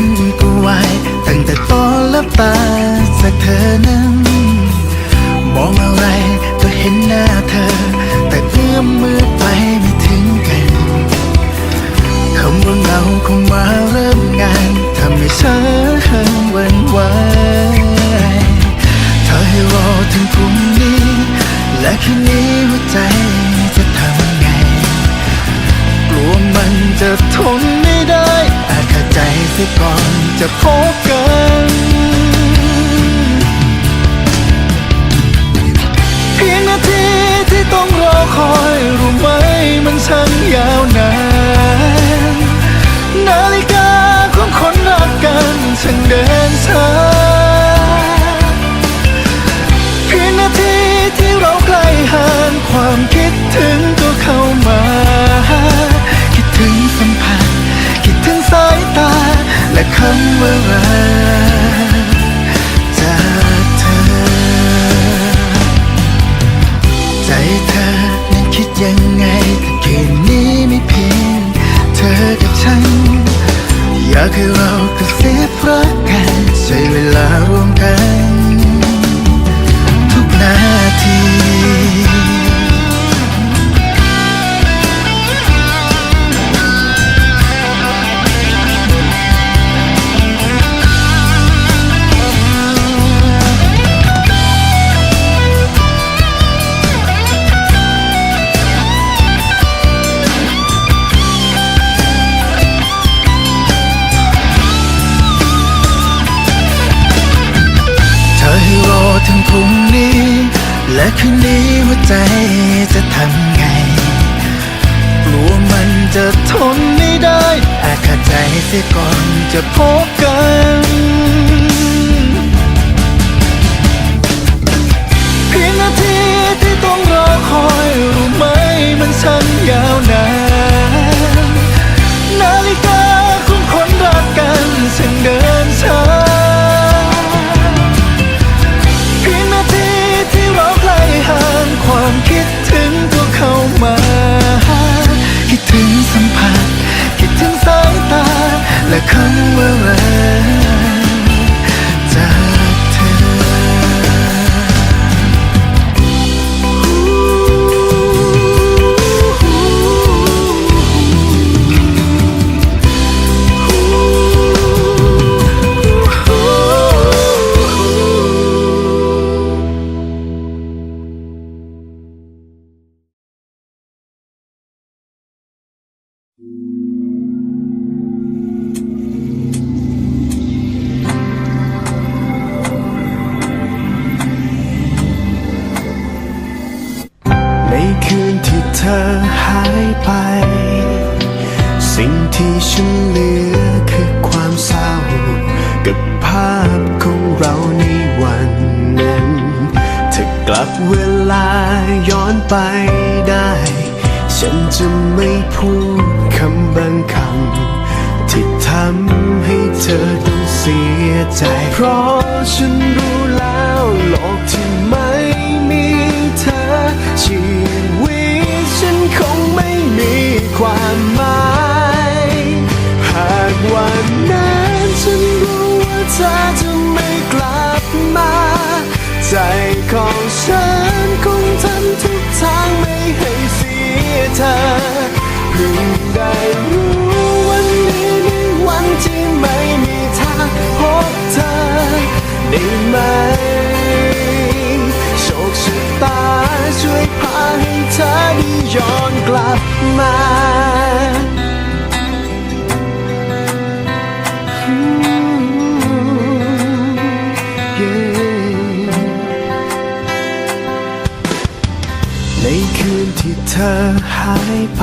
กระวนกระวตั้งแต่ตอนลับตาสักเธอนั้นมองอะไรก็เห็นหน้าเธอ แต่เอื้อมมือไปไม่ถึงกันคำว่าเราคงมาเริ่มงานทำให้เธอเหวันไหวเธ ขาดใจเสียก่อนจะพบ คำว่ารัก ใจจะทำไง กลัวมันจะทนไม่ได้อาจขาดใจเสียก่อนจะพบกันเพียงนาทีที่ต้องรอคอยรู้ไหมมันช่างยาวนาน กลับเวลาย้อนไปได้ ฉันจะไม่พูดคำบางคำที่ทำให้เธอต้องเสียใจ เพราะฉันรู้แล้วโลกที่ไม่มีเธอ ชีวิตฉันคงไม่มีความหมาย หากวันนั้นฉันรู้ว่าเธอจะ ย ในคืนที่เธอหายไป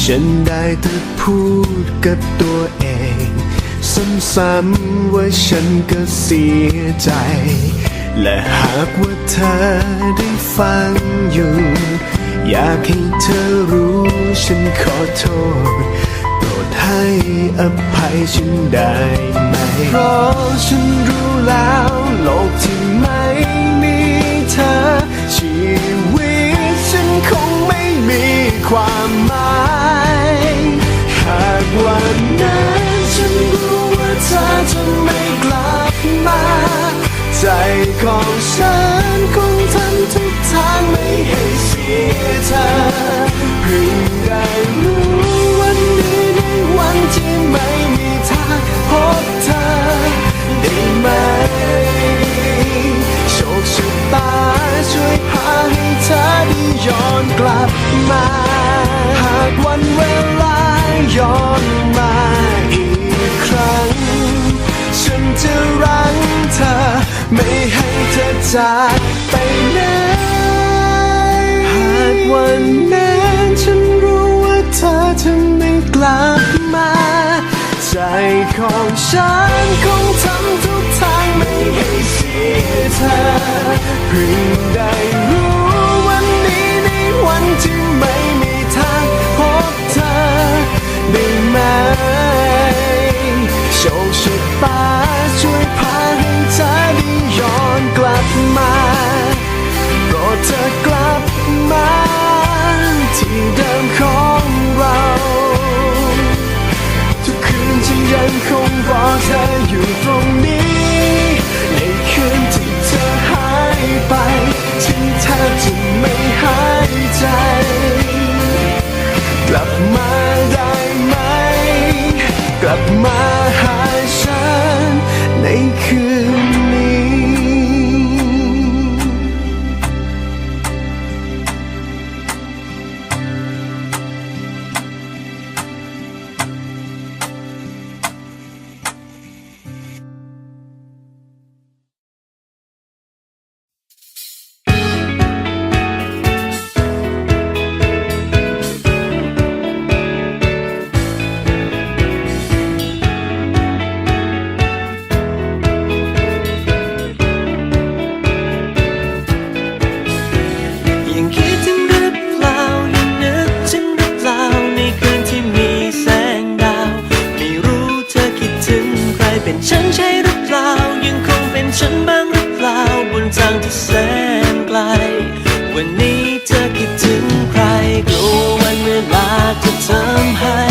ฉันได้แต่พูดกับตัวเอง ซ้ำๆว่าฉันก็เสียใจ และหากว่าเธอได้ฟังอยู่ อยากให้เธอรู้ฉันขอโทษ โปรดให้อภัยฉันได้ไหม เพราะฉันรู้แล้วโลกที่ไม่มีเธอ ชีวิตฉันคงไม่มีความหมาย หากวัน มา หากวันเวลาย้อนมาอีกครั้ง ฉันจะรังเธอ ไม่ให้เธอจากไปไหนหากวันนั้นฉันรู้ว่าเธอจะไม่กลับมา ใจของฉันคงทำทุกทางไม่ให้เสียเธอเพียงได้รู้ ที่ไม่มีทางพบเธอได้ไหมโชคชะ 伤害。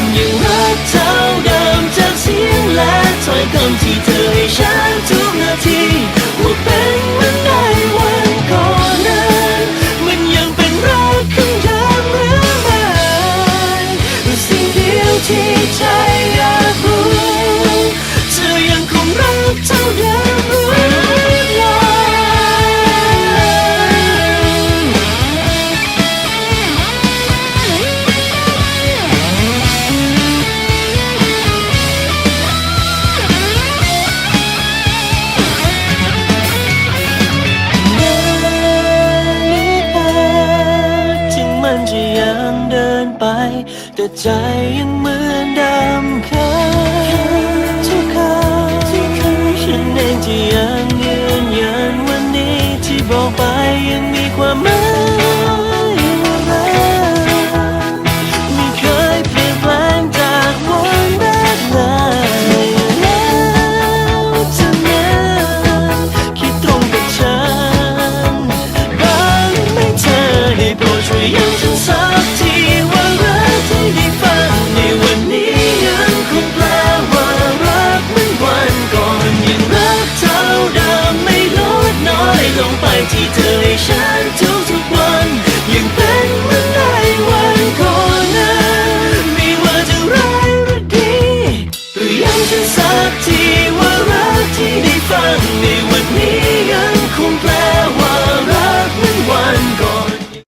นยังรักเท่าเดิมจากเสียงและถ้อยคำที่เธอให้ฉันทุกนาที แต่ใจยังเหมือน